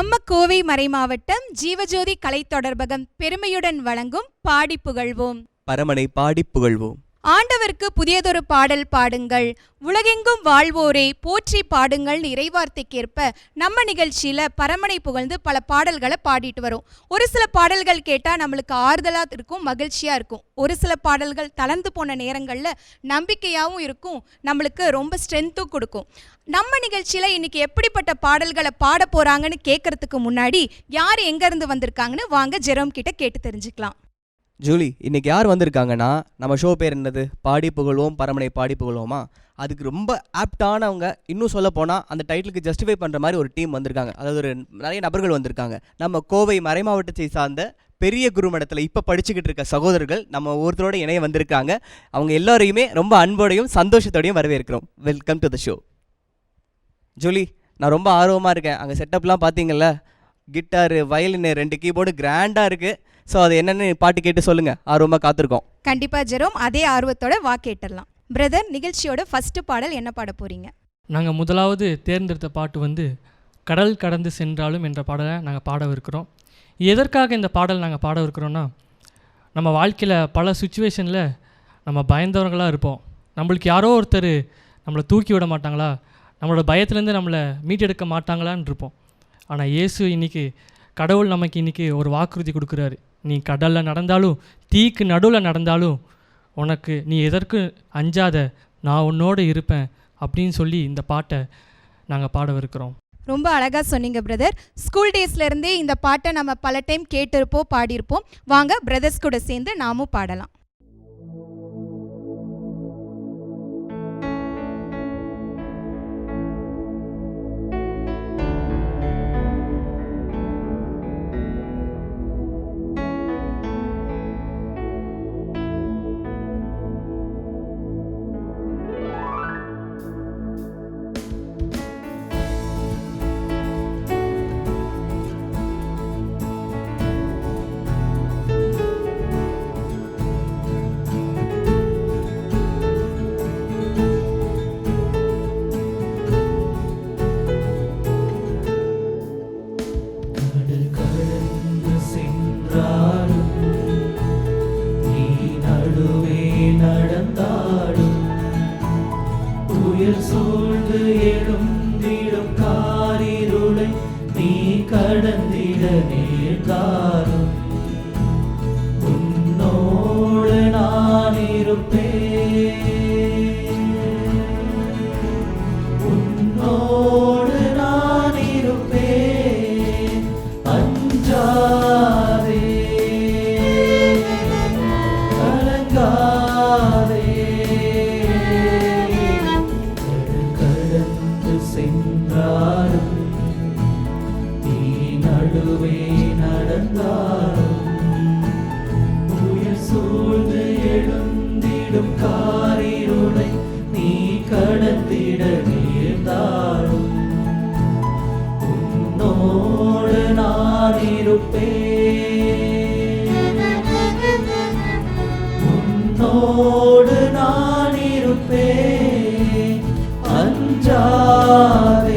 நம்ம கோவை மறைமாவட்டம் ஜீவஜோதி கலை தொடர்பகம் பெருமையுடன் வழங்கும் பாடி புகழ்வோம். பரமனை பாடி புகழ்வோம். ஆண்டவருக்கு புதியதொரு பாடல் பாடுங்கள். உலகெங்கும் வாழ்வோரே போற்றி பாடுங்கள் இறைவார்த்தைக்கேற்ப நம்ம நிகழ்ச்சியில பரமனை புகழ்ந்து பல பாடல்களை பாடிட்டு வரோம். ஒரு சில பாடல்கள் கேட்டா நம்மளுக்கு ஆறுதலா இருக்கும் மகிழ்ச்சியா இருக்கும். ஒரு சில பாடல்கள் தளர்ந்து போன நேரங்கள்ல நம்பிக்கையாவும் இருக்கும் நம்மளுக்கு ரொம்ப ஸ்ட்ரென்த்தும் கொடுக்கும். நம்ம நிகழ்ச்சியில் இன்னைக்கு எப்படிப்பட்ட பாடல்களை பாட போறாங்கன்னு கேட்கறதுக்கு முன்னாடி யார் எங்க இருந்து வந்திருக்காங்கன்னு வாங்க ஜெரோம் கிட்ட கேட்டு தெரிஞ்சுக்கலாம். ஜூலி இன்னைக்கு யார் வந்திருக்காங்கன்னா நம்ம ஷோ பேர் என்னது? பாடி புகழ்வோம் பரமனை பாடி புகழ்வோமா? அதுக்கு ரொம்ப ஆப்டானவங்க இன்னும் சொல்ல போனால் அந்த டைட்டிலுக்கு ஜஸ்டிஃபை பண்ணுற மாதிரி ஒரு டீம் வந்திருக்காங்க. அதாவது ஒரு நிறைய நபர்கள் வந்திருக்காங்க. நம்ம கோவை மறைமாவட்டத்தை சார்ந்த பெரிய குருமடத்தில் இப்போ படிச்சுக்கிட்டு இருக்க சகோதரர்கள் நம்ம ஒருத்தரோட இணைய வந்திருக்காங்க. அவங்க எல்லாரையுமே ரொம்ப அன்போடையும் சந்தோஷத்தோடையும் வரவேற்கிறோம். Welcome to the show Julie நான் ரொம்ப ஆர்வமாக இருக்கேன். அங்கே செட்டப்லாம் பார்த்தீங்கல்ல கிட்டாரு வயலின் ரெண்டு கீபோர்டு கிராண்டாக இருக்குது ஸோ அது என்னென்னு பாட்டு கேட்டு சொல்லுங்கள் ஆர்வமாக காத்திருக்கோம். கண்டிப்பா ஜெரோம் அதே ஆர்வத்தோட வா கேட்டுடலாம். பிரதர் நிகழ்ச்சியோட ஃபர்ஸ்ட் பாடல் என்ன பாட போறீங்க? நாங்கள் முதலாவது தேர்ந்தெடுத்த பாட்டு வந்து கடல் கடந்து சென்றாலும் என்ற பாடலை நாங்கள் பாடவிருக்கிறோம். எதற்காக இந்த பாடல் நாங்கள் பாடவிருக்கிறோன்னா நம்ம வாழ்க்கையில் பல சுச்சுவேஷனில் நம்ம பயந்தவர்களாக இருப்போம். நம்மளுக்கு யாரோ ஒருத்தர் நம்மளை தூக்கி விட மாட்டாங்களா? நம்மளோட பயத்துலேருந்து நம்மளை மீட்டெடுக்க மாட்டாங்களான்னு இருப்போம். ஆனால் இயேசு இன்னைக்கு கடவுள் நமக்கு இன்றைக்கி ஒரு வாக்குறுதி கொடுக்குறாரு. நீ கடலில் நடந்தாலும் தீக்கு நடுவில் நடந்தாலும் உனக்கு நீ எதற்கு அஞ்சாத நான் உன்னோடு இருப்பேன் அப்படின்னு சொல்லி இந்த பாட்டை நாங்கள் பாடவிருக்கிறோம். ரொம்ப அழகாக சொன்னீங்க பிரதர் ஸ்கூல் டேஸ்லேருந்தே இந்த பாட்டை நம்ம பல டைம் கேட்டிருப்போம் பாடியிருப்போம். வாங்க பிரதர்ஸ் கூட சேர்ந்து நாமும் பாடலாம். கடந்து சென்றாலும் நீ நடுவே நடந்தாலும் உயிர் சூழ்ந்து எழுந்திடும் காரிருளை நீ கடந்திட நேர்ந்தாலும் உன்னோடு நான் இருப்பேன் உன்னோடு நான் இருப்பேன் அஞ்சாதே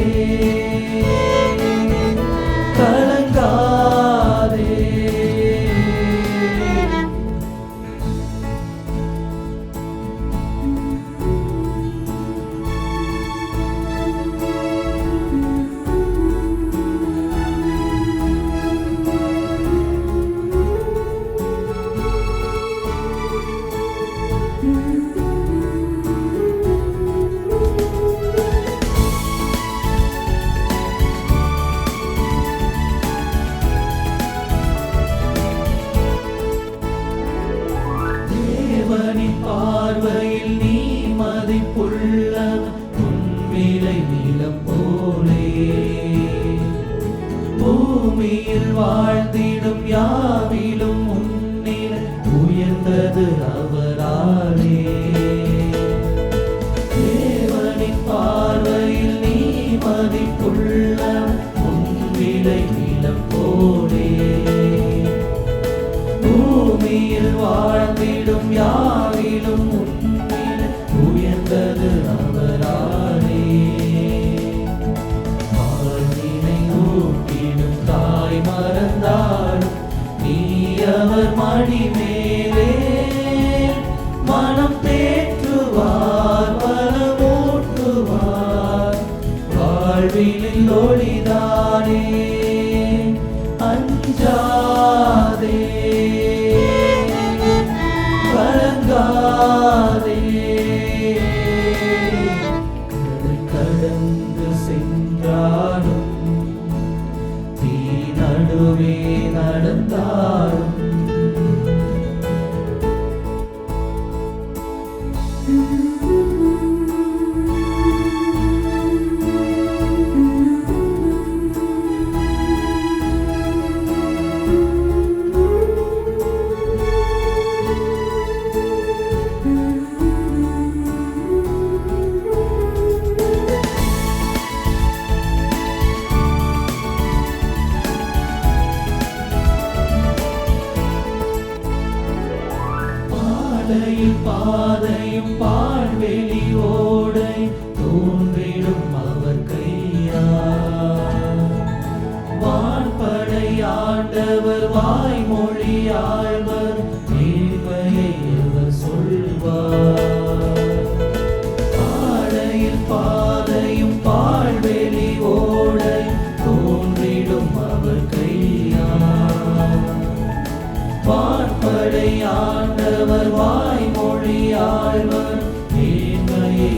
வான்படை ஆண்டவர் வாய்மொழி ஆழ்வர் நேர்மையை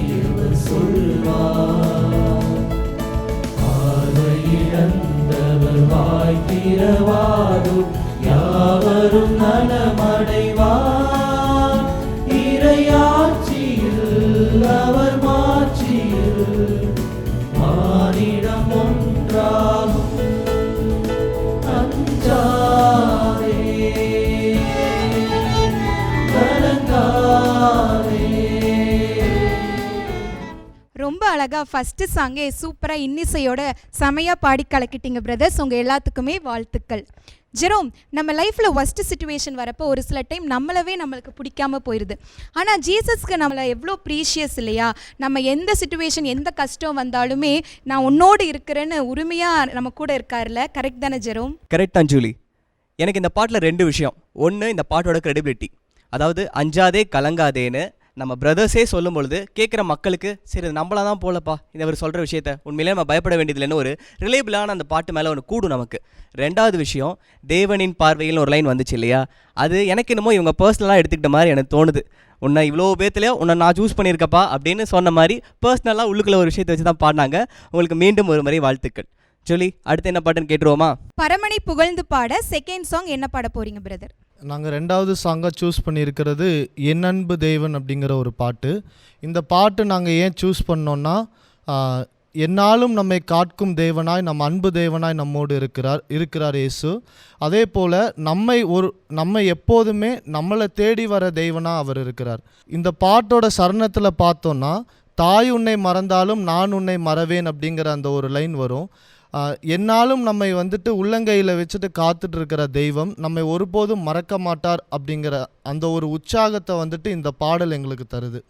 சொல்வார் பார்வையிழந்தவர் வாய் திறவாரும் யாவரும் நலமடைவார். ரொம்ப அழகா ஃபர்ஸ்ட் சாங்கே சூப்பரா இன்னிசையோட செமையா பாடி கலக்கிட்டீங்க பிரதர்ஸ் உங்க எல்லாத்துக்குமே வாழ்த்துக்கள். ஜெரோம் நம்ம லைஃப்பில் ஒஸ்ட் சுச்சுவேஷன் வரப்போ ஒரு சில டைம் நம்மளவே நம்மளுக்கு பிடிக்காம போயிடுது ஆனால் ஜீசஸ்க்கு நம்மளை எவ்வளோ ப்ரீஷியஸ் இல்லையா? நம்ம எந்த சுச்சுவேஷன் எந்த கஷ்டம் வந்தாலுமே நான் உன்னோடு இருக்கிறேன்னு உரிமையாக நம்ம கூட இருக்காருல்ல? கரெக்ட் தானே ஜெரோம்? கரெக்ட் தான் ஜூலி. எனக்கு இந்த பாட்டில் ரெண்டு விஷயம். ஒன்று இந்த பாட்டோட credibility. அதாவது அஞ்சாதே கலங்காதேன்னு நம்ம பிரதர்ஸே சொல்லும் பொழுது கேட்குற மக்களுக்கு சரி நம்மளாக நம்மளா தான் போலப்பா. இந்த அவர் சொல்கிற விஷயத்த உண்மையிலே நம்ம பயப்பட வேண்டியதில்லைன்னு ஒரு ரிலேபிளான அந்த பாட்டு மேலே ஒன்று கூடும் நமக்கு. ரெண்டாவது விஷயம் தேவனின் பார்வையில் ஒரு லைன் வந்துச்சு இல்லையா? அது எனக்கு என்னமோ இவங்க பர்சனலாக எடுத்துக்கிட்ட மாதிரி எனக்கு தோணுது. உன்னை இவ்வளோ பேத்துல உன்னை நான் சூஸ் பண்ணியிருக்கப்பா அப்படின்னு சொன்ன மாதிரி பர்சனலாக உள்ளுக்குள்ள ஒரு விஷயத்தை வச்சு தான் பாடினாங்க. உங்களுக்கு மீண்டும் ஒரு முறை வாழ்த்துக்கள். சொல்லி அடுத்து என்ன பாட்டுன்னு கேட்டுருவோமா? பரமனை புகழ்ந்து பாட செகண்ட் சாங் என்ன பாட போறீங்க பிரதர் நாங்கள் ரெண்டாவது சாங்காக சூஸ் பண்ணியிருக்கிறது என் அன்பு தேவன் அப்படிங்கிற ஒரு பாட்டு. இந்த பாட்டு நாங்கள் ஏன் சூஸ் பண்ணோன்னா என்னாலும் நம்மை காக்கும் தேவனாய் நம் அன்பு தேவனாய் நம்மோடு இருக்கிறார் இருக்கிறார் இயேசு. அதே போல் நம்மை ஒரு நம்மை எப்போதுமே நம்மளை தேடி வர தெய்வனாக அவர் இருக்கிறார். இந்த பாட்டோட சரணத்தில் பார்த்தோன்னா தாய் உன்னை மறந்தாலும் நான் உன்னை மறவேன் அப்படிங்கிற அந்த ஒரு லைன் வரும். என்னாலும் நம்மை வந்துட்டு உள்ளங்கையில் வச்சுட்டு காத்துட்டு இருக்கிற தெய்வம் நம்மை ஒருபோதும் மறக்க மாட்டார் அப்படிங்கிற அந்த ஒரு உற்சாகத்தை வந்துட்டு இந்த பாடல் எங்களுக்கு தருது.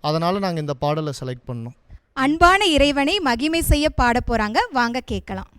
அதனால் நாங்கள் இந்த பாடலை செலக்ட் பண்ணோம். அன்பான இறைவனை மகிமை செய்ய பாட போகிறாங்க வாங்க கேட்கலாம்.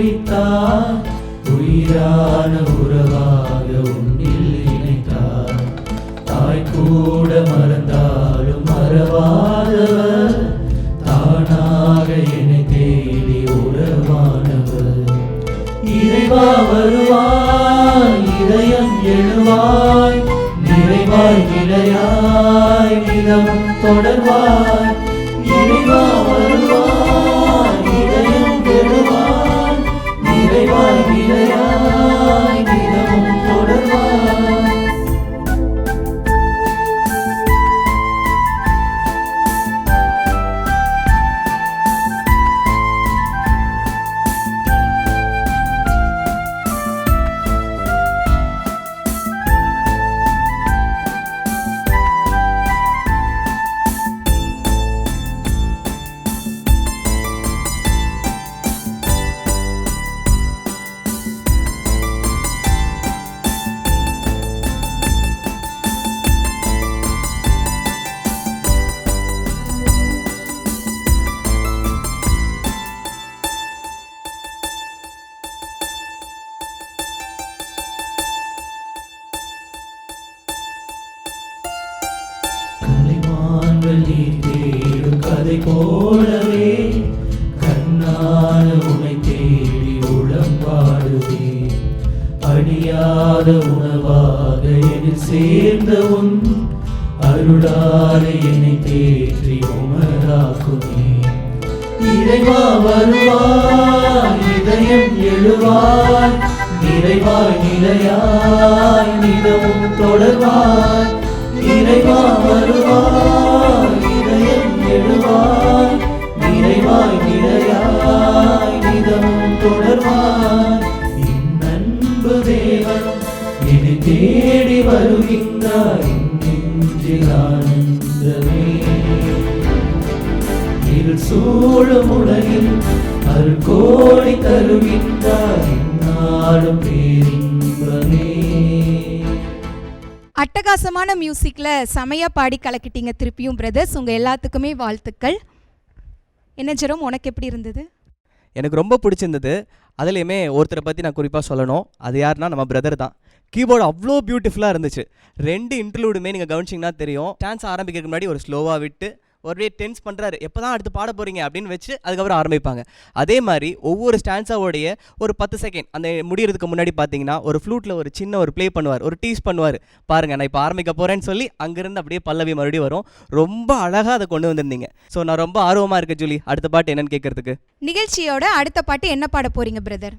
குறித்தார் உயிரான உறவாக உன்னில் இணைத்தார். தாய் கூட மறந்தாலும் மறவாதவர். தானாக என்னை தேடி உறவானவர். இறைவா வருவாய் இதயம் எழுவாய் நிறைவாய் நிலையாய் நிலமும் தொடர்வாய். அருளாலே என்னை தேற்றி உமராக்குமே. இறைவா வருவாய் இதயம் எழுவாய் நிறைவாய் நிலையாய் நிலவும் தொடர்வாய். இறைவா வருவாய் இதயம் எழுவாய் நிறைவாய் நிலையாய் நிலவும் தொடர்வாய். என் அன்பு தேவன் என்னை தேடி வருகின்றாய். நெஞ்சில் ஆனந்தமே இருள் சூழும் உலகில் தருகின்றார். நாளும் பேரின்பமே. அட்டகாசமான மியூசிக்ல செமையா பாடி கலக்கிட்டீங்க திருப்பியும் பிரதர்ஸ் உங்க எல்லாத்துக்குமே வாழ்த்துக்கள். என்ன ஜெரோம் உனக்கு எப்படி இருந்தது? எனக்கு ரொம்ப பிடிச்சிருந்தது. அதுலேயுமே ஒருத்தரை பற்றி நான் குறிப்பாக சொல்லணும். அது யாருன்னா நம்ம பிரதர் தான். கீபோர்டு அவ்வளோ பியூட்டிஃபுல்லாக இருந்துச்சு. ரெண்டு இன்டர்லூடுமே நீங்கள் கவனிச்சிங்கன்னா தெரியும். டான்ஸ் ஆரம்பிக்கிறதுக்கு முன்னாடி ஒரு ஸ்லோவாக விட்டு ஒரே டென்ஸ் பண்ணுறாரு எப்போ தான் அடுத்து பாட போகிறீங்க அப்படின்னு வச்சு அதுக்கப்புறம் ஆரம்பிப்பாங்க. அதே மாதிரி ஒவ்வொரு ஸ்டான்ஸாவோடைய ஒரு பத்து செகண்ட் அந்த முடியறதுக்கு முன்னாடி பார்த்தீங்கன்னா ஒரு ஃப்ளூட்டில் ஒரு சின்ன ஒரு ப்ளே பண்ணுவார். ஒரு டீஸ் பண்ணுவார். பாருங்க நான் இப்போ ஆரம்பிக்க போகிறேன்னு சொல்லி அங்கேருந்து அப்படியே பல்லவி மறுபடியும் வரும். ரொம்ப அழகாக அதை கொண்டு வந்திருந்தீங்க. ஸோ நான் ரொம்ப ஆர்வமாக இருக்கேன் ஜூலி. அடுத்த பாட்டு என்னன்னு கேட்கறதுக்கு நிகழ்ச்சியோட அடுத்த பாட்டு என்ன பாட போகிறீங்க பிரதர்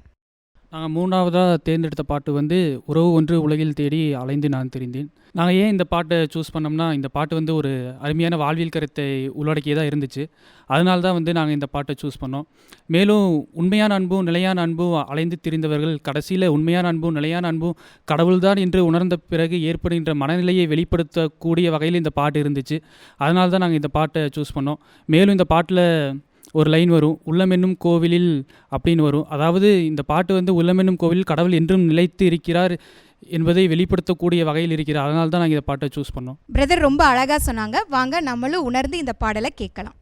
நாங்கள் மூணாவதாக தேர்ந்தெடுத்த பாட்டு வந்து உறவு ஒன்று உலகில் தேடி அலைந்து நான் தெரிந்தேன். நாங்கள் ஏன் இந்த பாட்டை சூஸ் பண்ணோம்னா இந்த பாட்டு வந்து ஒரு அருமையான வாழ்வியல் கருத்தை உள்ளடக்கியதாக இருந்துச்சு. அதனால தான் வந்து நாங்கள் இந்த பாட்டை சூஸ் பண்ணோம். மேலும் உண்மையான அன்பும் நிலையான அன்பும் அலைந்து திரிந்தவர்கள் கடைசியில் உண்மையான அன்பும் நிலையான அன்பும் கடவுள்தான் என்று உணர்ந்த பிறகு ஏற்படுகின்ற மனநிலையை வெளிப்படுத்தக்கூடிய வகையில் இந்த பாட்டு இருந்துச்சு. அதனால தான் நாங்கள் இந்த பாட்டை சூஸ் பண்ணோம். மேலும் இந்த பாட்டில் ஒரு லைன் வரும் உள்ளமென்னும் கோவிலில் அப்படின்னு வரும். அதாவது இந்த பாட்டு வந்து உள்ளமென்னும் கோவிலில் கடவுள் என்றும் நிலைத்து இருக்கிறார் என்பதை வெளிப்படுத்தக்கூடிய வகையில் இருக்கிறார். அதனால தான் நாங்கள் இந்த பாட்டை சூஸ் பண்ணோம். பிரதர் ரொம்ப அழகாக சொன்னாங்க. வாங்க நம்மளும் உணர்ந்து இந்த பாடலை கேட்கலாம்.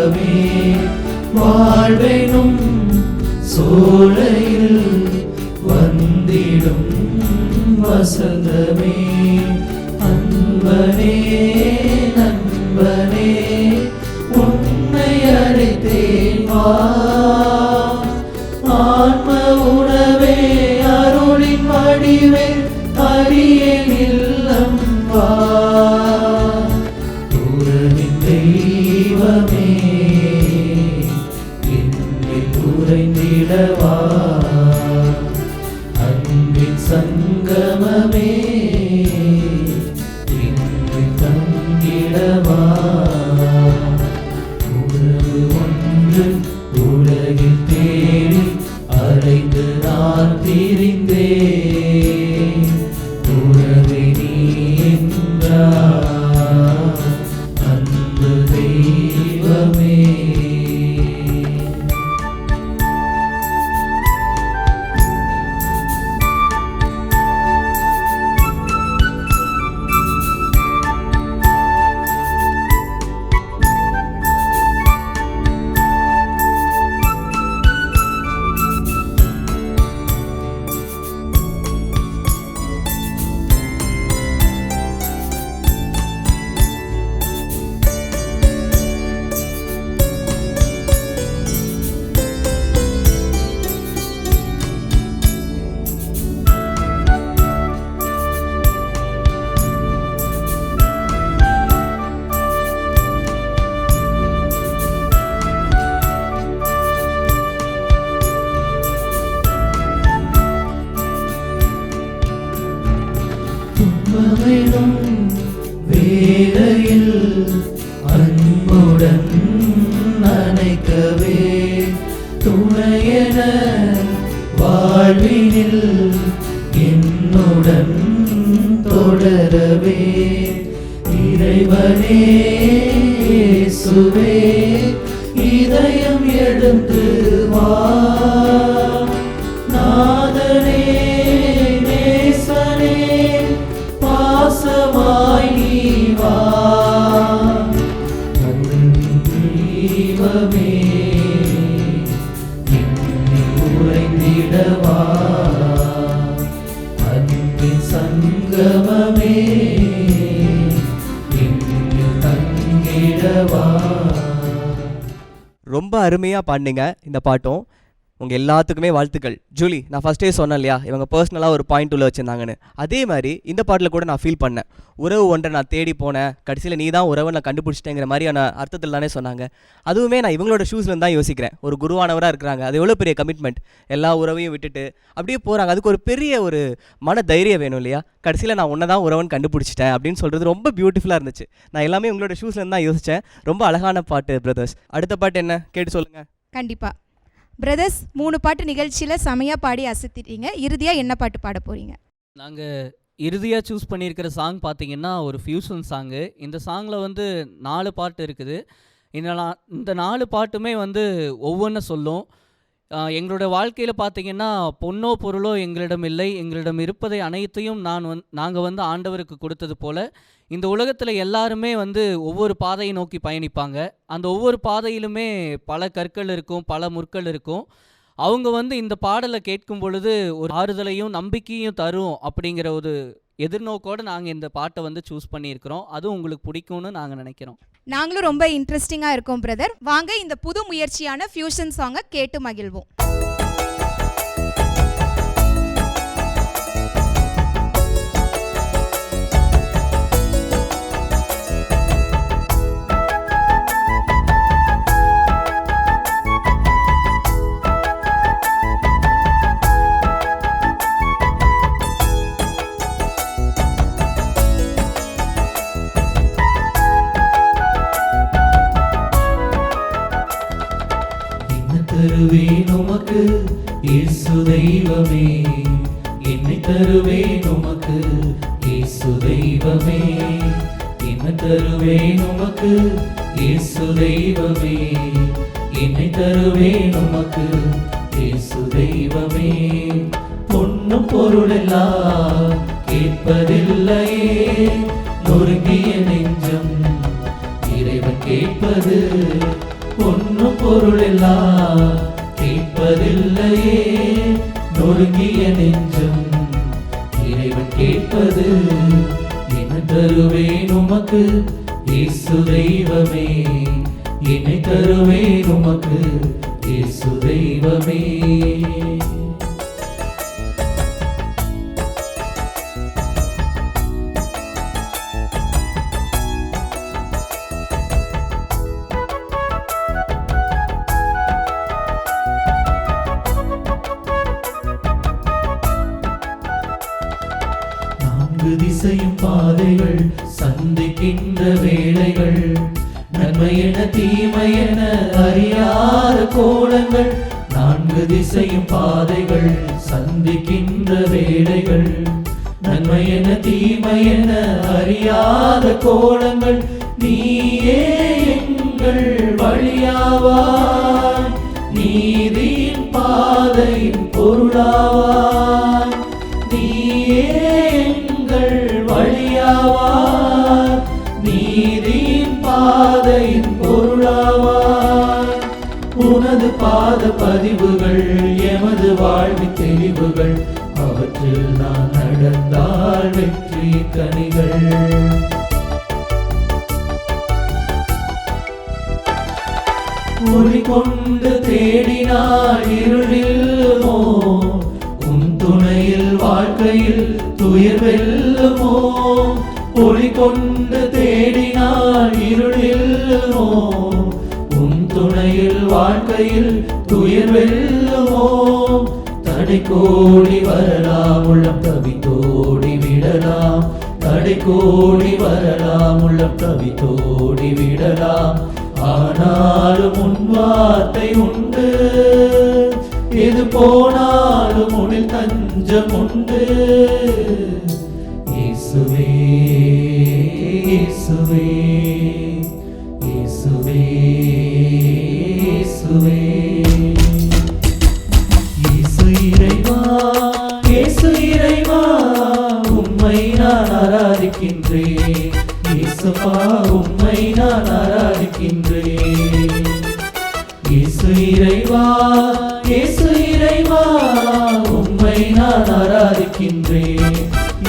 தீபமே வாழ்வெனும். சோலையில் வந்திடும் வசந்தமே. அன்பனே நண்பனே உன்னை அழைத்தேன் வா. ஆன்ம உணவே அருளின் வடிவே அலைந்து நான் திரிந்தேன் தெய்வமே உறைந்திடவா அன்பின் சங்கமமே தங்கிடவா ரொம்ப அருமையாக பாடினீங்க இந்த பாட்டும். உங்கள் எல்லாத்துக்குமே வாழ்த்துக்கள். ஜூலி நான் ஃபஸ்ட்டே சொன்னேன் இல்லையா இவங்க பர்சனலாக ஒரு பாயிண்ட் உள்ள வச்சுருந்தாங்கன்னு. அதே மாதிரி இந்த பாட்டில் கூட நான் ஃபீல் பண்ணேன். உறவு ஒன்றை நான் தேடி போனேன். கடைசியில் நீ தான் உறவை நான் கண்டுபிடிச்சிட்டேங்கிற மாதிரியான அர்த்தத்தில் தானே சொன்னாங்க. அதுவுமே நான் இவங்களோட ஷூஸ்லேருந்து தான் யோசிக்கிறேன். ஒரு குருவானவராக இருக்கிறாங்க. அது எவ்வளோ பெரிய கமிட்மெண்ட் எல்லா உறவையும் விட்டுட்டு அப்படியே போகிறாங்க அதுக்கு ஒரு பெரிய ஒரு மன தைரியம் வேணும் இல்லையா? கடைசியில் நான் உன்னை தான் உறவன் கண்டுபிடிச்சிட்டேன் அப்படின்னு சொல்கிறது ரொம்ப பியூட்டிஃபுல்லாக இருந்துச்சு. நான் எல்லாமே உங்களோட ஷூஸ்லேருந்து தான் யோசித்தேன் ரொம்ப அழகான பாட்டு பிரதர்ஸ் அடுத்த பாட்டு என்ன? கேட்டு சொல்லுங்கள் கண்டிப்பாக பிரதர்ஸ் மூணு பாட்டு நிகழ்ச்சியில் செமையாக பாடி அசத்திட்டீங்க. இறுதியாக என்ன பாட்டு பாட போகிறீங்க நாங்கள் இறுதியாக சூஸ் பண்ணியிருக்கிற சாங் பார்த்தீங்கன்னா ஒரு ஃபியூஷன் சாங்கு இந்த சாங்கில் வந்து நாலு பாட்டு இருக்குது. இந்த நா இந்த நாலு பாட்டுமே வந்து ஒவ்வொன்றும் சொல்லும். எங்களோட வாழ்க்கையில் பார்த்தீங்கன்னா பொன்னோ பொருளோ எங்களிடம் இல்லை. எங்களிடம் இருப்பதை அனைத்தையும் நான் வந் நாங்கள் வந்து ஆண்டவருக்கு கொடுத்தது போல் இந்த உலகத்தில் எல்லாருமே வந்து ஒவ்வொரு பாதையை நோக்கி பயணிப்பாங்க. அந்த ஒவ்வொரு பாதையிலுமே பல கற்கள் இருக்கும் பல முற்கள் இருக்கும். அவங்க வந்து இந்த பாடலை கேட்கும் பொழுது ஒரு ஆறுதலையும் நம்பிக்கையும் தரும் அப்படிங்கிற ஒரு எதிர்நோக்கோடு நாங்கள் இந்த பாட்டை வந்து சூஸ் பண்ணியிருக்கிறோம். அதுவும் உங்களுக்கு பிடிக்கும்னு நாங்கள் நினைக்கிறோம். நாங்களும் ரொம்ப இன்ட்ரெஸ்டிங்காக இருக்கோம் பிரதர் வாங்க இந்த புது முயற்சியான ஃபியூஷன் சாங்கை கேட்டு மகிழ்வோம். கேட்பது பொன்னும் பொருளெல்லாம் கேட்பதில்லையே. நொறுங்கிய நெஞ்சம் இறைவன் கேட்பது என்ன தருவேன் உமக்கு. இயேசு தெய்வமே என்னை தருவேன் உமக்கு. இயேசு தெய்வமே. வேளைகள் நன்மை என தீமை என அறியாத கோலங்கள் நான்கு திசையும் பாதைகள் சந்திக்கின்ற வேளைகள். நன்மை என தீமை என அறியாத கோலங்கள் நீயே எங்கள் வழியாவாய் நீதியின் பாதையின் பொருளாவாய். பாதையின் பொருளாவாய் உனது பாத பதிவுகள் எமது வாழ்வின் தெளிவுகள் அவற்றில் நான் நடந்தால் வெற்றி கனிகள். ஒளி கொண்டு தேடினாள் இருளில்மோ உன் துணையில் வாழ்க்கையில் துயர் வெல்லுமோ? ஒளி கொண்டு தேடினாள் இருளில்லுமோ? உன் துணையில் வாழ்க்கையில் துயர் வெல்லுமோ தடை கோடி வரலாம் உள்ளம் தோடி விடலாம். தடை கோடி வரலாம் உள்ளம் தோடி விடலாம். ஆனாலும் உன் வார்த்தை உண்டு. எது போனாலும் உனில் தஞ்சம் உண்டு. இயேசுவே இயேசுவே இயேசுவே. இயேசு இறைவா இயேசு இறைவா உம்மை நான் ஆராதிக்கின்றேன். இயேசுப்பா உம்மை நான் ஆராதிக்கின்றேன். இயேசு இறைவா இயேசு இறைவா உம்மை நான் ஆராதிக்கின்றேன்.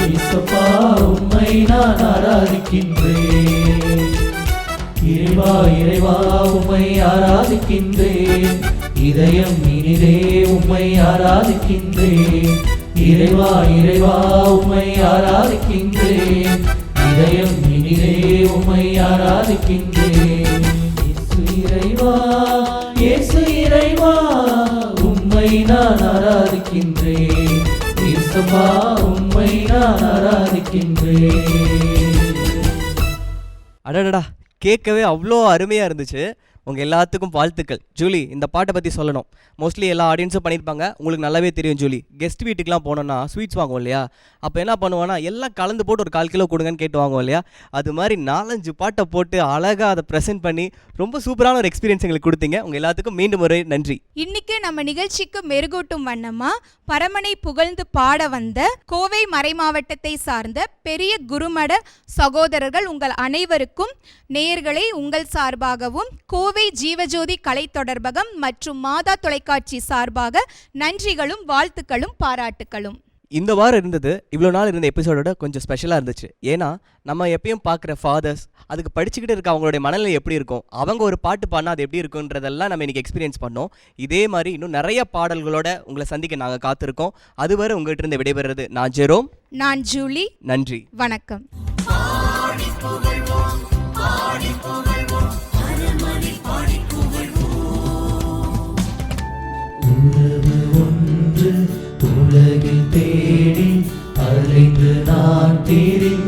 இயேசுப்பா உம்மை நான் ஆராதிக்கின்றேன். இறைவா இறைவா உம்மை ஆராதிக்கின்றேன். இதயம் இனிதே உம்மை ஆராதிக்கின்றேன். இறைவா இறைவா உம்மை ஆராதிக்கின்றேன். இதயம் இனிதே உம்மை ஆராதிக்கின்றேன். இறைவா இயேசு இறைவா உம்மை நான் ஆராதிக்கின்றேன். இயேசுவா உம்மை நான் ஆராதிக்கின்றேன். அடடடா. கேட்கவே அவ்வளோ அருமையாக இருந்துச்சு. உங்கள் எல்லாத்துக்கும் வாழ்த்துக்கள். ஜூலி இந்த பாட்டை பற்றி சொல்லணும். மோஸ்ட்லி எல்லா ஆடியன்ஸும் பண்ணியிருப்பாங்க. உங்களுக்கு நல்லாவே தெரியும் ஜூலி. கெஸ்ட் வீட்டுக்குலாம் போனோன்னா ஸ்வீட்ஸ் வாங்குவோம் இல்லையா? அப்போ என்ன பண்ணுவோன்னா எல்லாம் கலந்து போட்டு ஒரு கால் கிலோ கொடுங்கன்னு கேட்டு வாங்குவோம் இல்லையா? அது மாதிரி நாலஞ்சு பாட்டை போட்டு அழகாக அதை ப்ரெசென்ட் பண்ணி ரொம்ப சூப்பரான ஒரு எக்ஸ்பீரியன்ஸ் எங்களுக்கு கொடுத்தீங்க. உங்கள் எல்லாத்துக்கும் மீண்டும் ஒரு நன்றி. இன்னைக்கு நம்ம நிகழ்ச்சிக்கு மெருகூட்டும் வண்ணமாக பரமனை புகழ்ந்து பாட வந்த கோவை மறைமாவட்டத்தை சார்ந்த பெரிய குருமட சகோதரர்கள் உங்கள் அனைவருக்கும் நேயர்களை உங்கள் சார்பாகவும் கோவை ஜீவஜோதி கலை தொடர்பகம் மற்றும் மாதா தொலைக்காட்சி சார்பாக நன்றிகளும் வாழ்த்துக்களும் பாராட்டுக்களும். இந்த வாரம் இருந்தது இவ்வளோ நாள் இருந்த எபிசோடோட கொஞ்சம் ஸ்பெஷலாக இருந்துச்சு. ஏன்னா நம்ம எப்பயும் பார்க்குற ஃபாதர்ஸ் அதுக்கு படிச்சுக்கிட்டு இருக்க அவங்களுடைய மனநிலை எப்படி இருக்கும் அவங்க ஒரு பாட்டு பாடினா அது எப்படி இருக்குன்றதெல்லாம் நம்ம இன்னைக்கு எக்ஸ்பீரியன்ஸ் பண்ணோம். இதே மாதிரி இன்னும் நிறைய பாடல்களோட உங்களை சந்திக்க நாங்கள் காத்திருக்கோம். அதுவரை உங்கள்கிட்ட இருந்து விடைபெறுறது நான் ஜெரோம். நான் ஜூலி. நன்றி. வணக்கம். தேடி அலைந்து நான் திரிந்தேன்